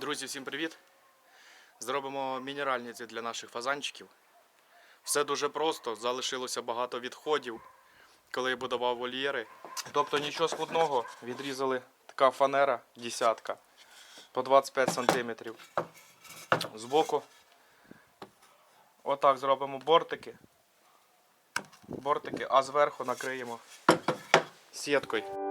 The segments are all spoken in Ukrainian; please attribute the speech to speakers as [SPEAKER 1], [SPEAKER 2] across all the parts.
[SPEAKER 1] Друзі, всім привіт! Зробимо мінеральниці для наших фазанчиків. Все дуже просто, залишилося багато відходів, коли я будував вольєри. Тобто нічого складного, відрізали така фанера десятка по 25 см. Збоку отак зробимо бортики. Бортики, а зверху накриємо сіткою.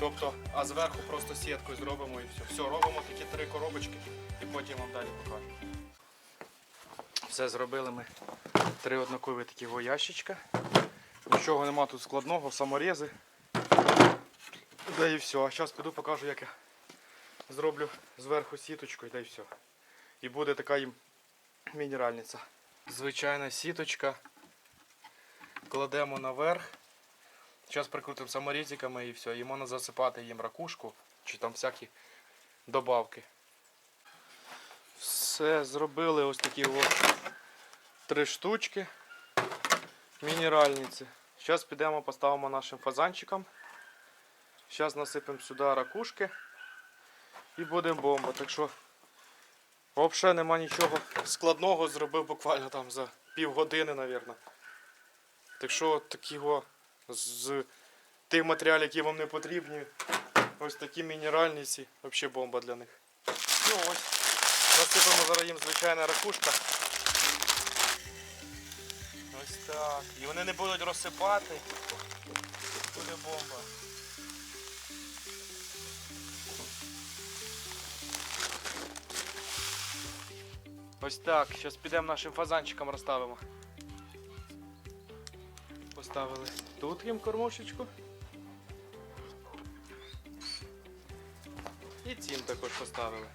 [SPEAKER 1] Тобто, а зверху просто сіткою зробимо і все. Все, робимо такі три коробочки і потім вам далі покажу. Все зробили ми. Три однакові такі ящичка. Нічого нема тут складного, саморези. Да і все. А зараз піду покажу, як я зроблю зверху сіточку, і да і все. І буде така їм мінеральниця. Звичайна сіточка кладемо наверх. Зараз прикрутимо саморізиками і все. І можна засипати їм ракушку чи там всякі добавки. Все, зробили ось такі ось три штучки мінеральниці. Зараз підемо поставимо нашим фазанчикам. Зараз насипемо сюди ракушки і буде бомба. Так що взагалі нема нічого складного, зробив буквально там за півгодини, мабуть. Так що такі о, з тих матеріалів, які вам не потрібні, ось такі мінеральниці, взагалі бомба для них. Ну ось, насипемо зараз їм звичайна ракушка. Ось так. І вони не будуть розсипати. Буде бомба. Ось так, зараз підемо нашим фазанчикам розставимо. Поставили тут їм кормушечку. І цим також поставили.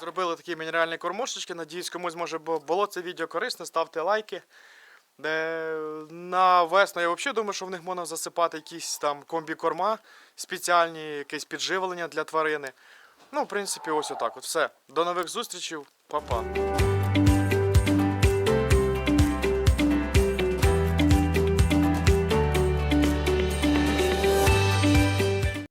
[SPEAKER 1] Зробили такі мінеральні кормушечки. Надіюсь, комусь може було це відео корисне. Ставте лайки. На весну я взагалі думаю, що в них можна засипати якісь там комбікорма спеціальні, якесь підживлення для тварини. Ну, в принципі, ось отак. От все. До нових зустрічей. Па-па.